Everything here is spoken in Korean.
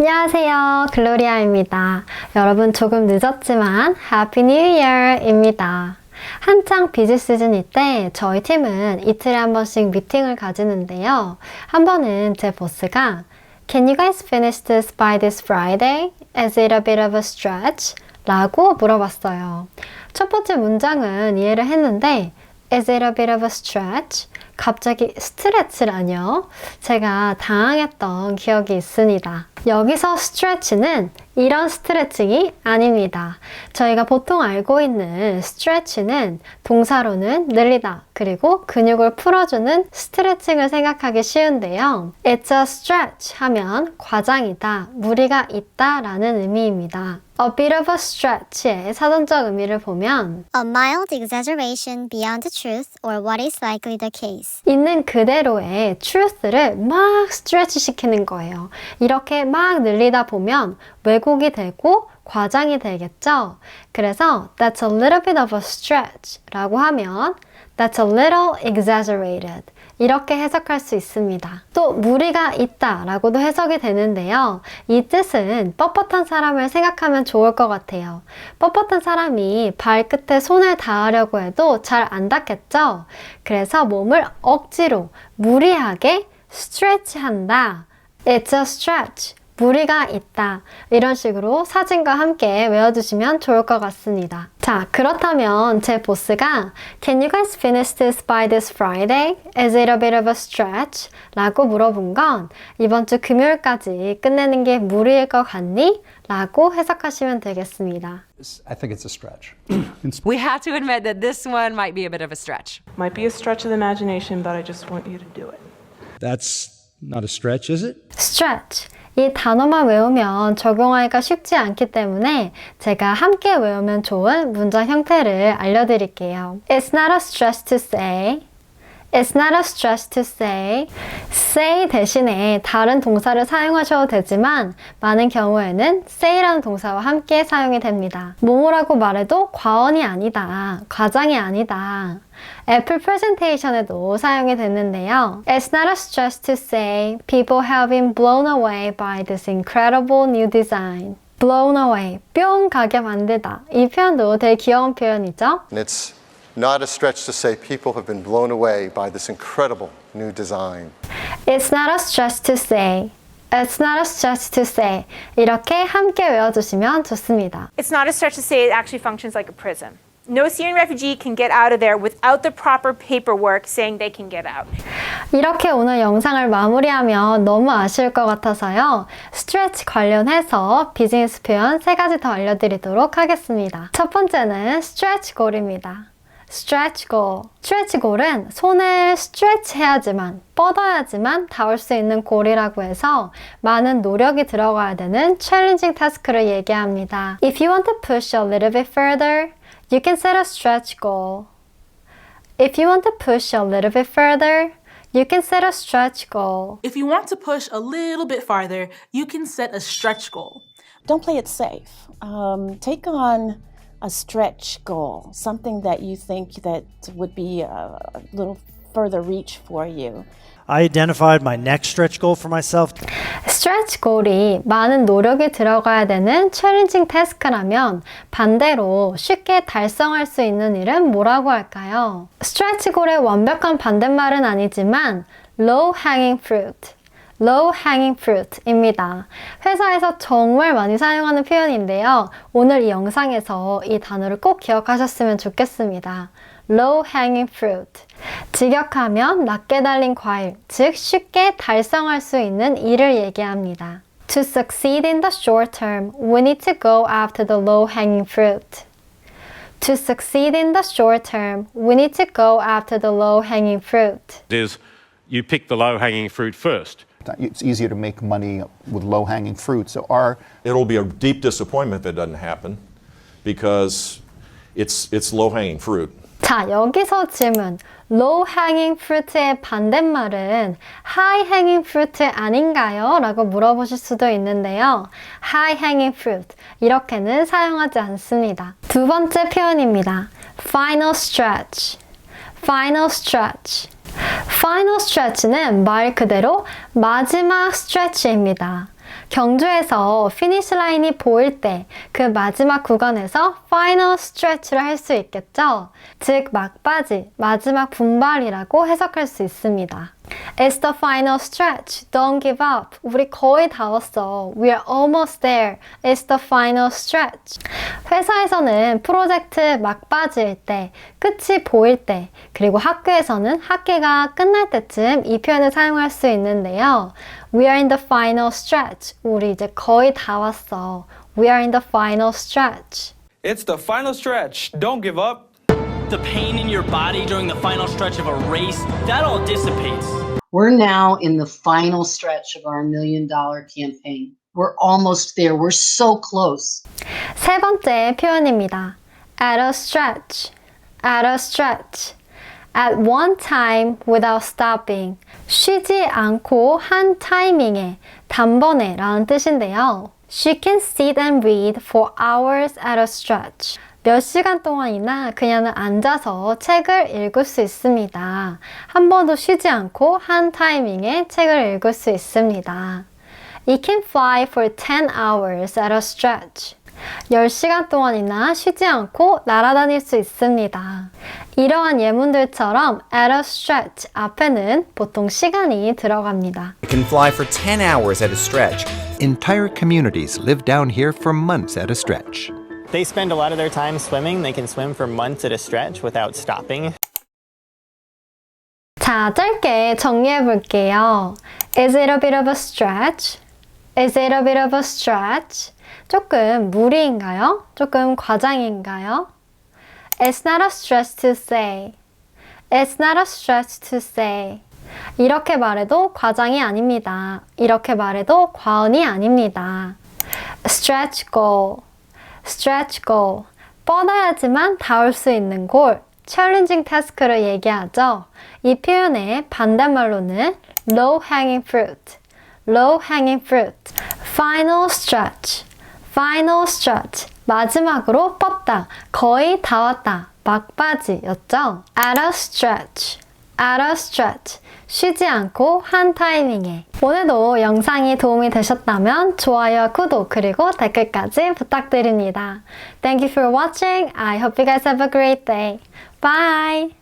안녕하세요. 글로리아입니다. 여러분 조금 늦었지만 Happy New Year입니다. 한창 비지 시즌일 때 저희 팀은 이틀에 한 번씩 미팅을 가지는데요. 한 번은 제 보스가 Can you guys finish this by this Friday? Is it a bit of a stretch? 라고 물어봤어요. 첫 번째 문장은 이해를 했는데 Is it a bit of a stretch? 갑자기 스트레치라뇨? 제가 당황했던 기억이 있습니다. 여기서 스트레치는 이런 스트레칭이 아닙니다. 저희가 보통 알고 있는 스트레치는 동사로는 늘리다 그리고 근육을 풀어주는 스트레칭을 생각하기 쉬운데요. It's a stretch 하면 과장이다, 무리가 있다 라는 의미입니다. A bit of a stretch의 사전적 의미를 보면 A mild exaggeration beyond the truth or what is likely the case. 있는 그대로의 truth를 막 스트레치 시키는 거예요. 이렇게 막 늘리다 보면 왜곡이 되고 과장이 되겠죠? 그래서 that's a little bit of a stretch 라고 하면 that's a little exaggerated 이렇게 해석할 수 있습니다. 또 무리가 있다 라고도 해석이 되는데요. 이 뜻은 뻣뻣한 사람을 생각하면 좋을 것 같아요. 뻣뻣한 사람이 발끝에 손을 닿으려고 해도 잘 안 닿겠죠? 그래서 몸을 억지로 무리하게 스트레치 한다. It's a stretch. 무리가 있다. 이런 식으로 사진과 함께 외워두시면 좋을 것 같습니다. 자, 그렇다면 제 보스가 Can you guys finish this by this Friday? Is it a bit of a stretch? 라고 물어본 건 이번 주 금요일까지 끝내는 게 무리일 것 같니? 라고 해석하시면 되겠습니다. I think it's a stretch. We have to admit that this one might be a bit of a stretch. Might be a stretch of the imagination, but I just want you to do it. That's not a stretch, is it? stretch. 이 단어만 외우면 적용하기가 쉽지 않기 때문에 제가 함께 외우면 좋은 문장 형태를 알려드릴게요. It's not a stretch to say. It's not a stretch to say. say 대신에 다른 동사를 사용하셔도 되지만 많은 경우에는 say라는 동사와 함께 사용이 됩니다. 뭐뭐라고 말해도 과언이 아니다. 과장이 아니다. 애플 프레젠테이션에도 사용이 됐는데요. It's not a stretch to say people have been blown away by this incredible new design. blown away, 뿅 가게 만들다. 이 표현도 되게 귀여운 표현이죠. It's not a stretch to say people have been blown away by this incredible new design. It's not a stretch to say. It's not a stretch to say. 이렇게 함께 외워주시면 좋습니다. It's not a stretch to say it actually functions like a prison. No Syrian refugee can get out of there without the proper paperwork saying they can get out. 이렇게 오늘 영상을 마무리하면 너무 아쉬울 것 같아서요. 스트레치 관련해서 비즈니스 표현 세 가지 더 알려드리도록 하겠습니다. 첫 번째는 스트레치 골입니다. 스트레치 골. 스트레치 골은 손을 스트레치 해야지만, 뻗어야지만 닿을 수 있는 골이라고 해서 많은 노력이 들어가야 되는 챌린징 타스크를 얘기합니다. If you want to push a little bit further, you can set a stretch goal. If you want to push a little bit further, you can set a stretch goal. If you want to push a little bit farther, you can set a stretch goal. don't play it safe. Um, take on a stretch goal, something that you think that would be a, a little further reach for you. I identified my next stretch goal for myself. 스트레치 골이 많은 노력이 들어가야 되는 챌린징 태스크라면 반대로 쉽게 달성할 수 있는 일은 뭐라고 할까요? 스트레치 골의 완벽한 반대말은 아니지만 low hanging fruit. Low hanging fruit입니다. 회사에서 정말 많이 사용하는 표현인데요. 오늘 이 영상에서 이 단어를 꼭 기억하셨으면 좋겠습니다. low hanging fruit. 직역하면 낮게 달린 과일, 즉 쉽게 달성할 수 있는 일을 얘기합니다. To succeed in the short term, we need to go after the low hanging fruit. To succeed in the short term, we need to go after the low hanging fruit. is you pick the low hanging fruit first. It's easier to make money with low hanging fruit. So our It'll be a deep disappointment if it doesn't happen because it's, it's low hanging fruit. 자, 여기서 질문. low hanging fruit의 반대말은 high hanging fruit 아닌가요? 라고 물어보실 수도 있는데요. high hanging fruit. 이렇게는 사용하지 않습니다. 두 번째 표현입니다. final stretch. final stretch. final stretch는 말 그대로 마지막 스트레치입니다. 경주에서 피니시 라인이 보일 때 그 마지막 구간에서 final stretch를 할 수 있겠죠? 즉 막바지, 마지막 분발이라고 해석할 수 있습니다. It's the final stretch. Don't give up. 우리 거의 다 왔어. We're almost there. It's the final stretch. 회사에서는 프로젝트 막바지일 때, 끝이 보일 때, 그리고 학교에서는 학기가 끝날 때쯤 이 표현을 사용할 수 있는데요. We are in the final stretch. 우리 이제 거의 다 왔어. We are in the final stretch. It's the final stretch. Don't give up. The pain in your body during the final stretch of a race, that all dissipates. We're now in the final stretch of our million dollar campaign. We're almost there. We're so close. 세 번째 표현입니다. At a stretch. At a stretch. At one time without stopping. 쉬지 않고 한 타이밍에 단번에 라는 뜻인데요. She can sit and read for hours at a stretch. 몇 시간 동안이나 그녀는 앉아서 책을 읽을 수 있습니다. 한 번도 쉬지 않고 한 타이밍에 책을 읽을 수 있습니다. It can fly for 10 hours at a stretch. 10시간 동안이나 쉬지 않고 날아다닐 수 있습니다. 이러한 예문들처럼 at a stretch 앞에는 보통 시간이 들어갑니다. It can fly for 10 hours at a stretch. Entire communities live down here for months at a stretch. They spend a lot of their time swimming. They can swim for months at a stretch without stopping. 자, 짧게 정리해 볼게요. Is it a bit of a stretch? Is it a bit of a stretch? 조금 무리인가요? 조금 과장인가요? It's not a stretch to say. It's not a stretch to say. 이렇게 말해도 과장이 아닙니다. 이렇게 말해도 과언이 아닙니다. Stretch goal. Stretch goal. 뻗어야지만 닿을 수 있는 골. 챌린징 타스크를 얘기하죠. 이 표현의 반대말로는 low hanging fruit, low hanging fruit, final stretch, final stretch, 마지막으로 뻗다, 거의 다 왔다, 막바지였죠. at a stretch, at a stretch, 쉬지 않고 한 타이밍에. 오늘도 영상이 도움이 되셨다면 좋아요와 구독 그리고 댓글까지 부탁드립니다. Thank you for watching. I hope you guys have a great day. Bye!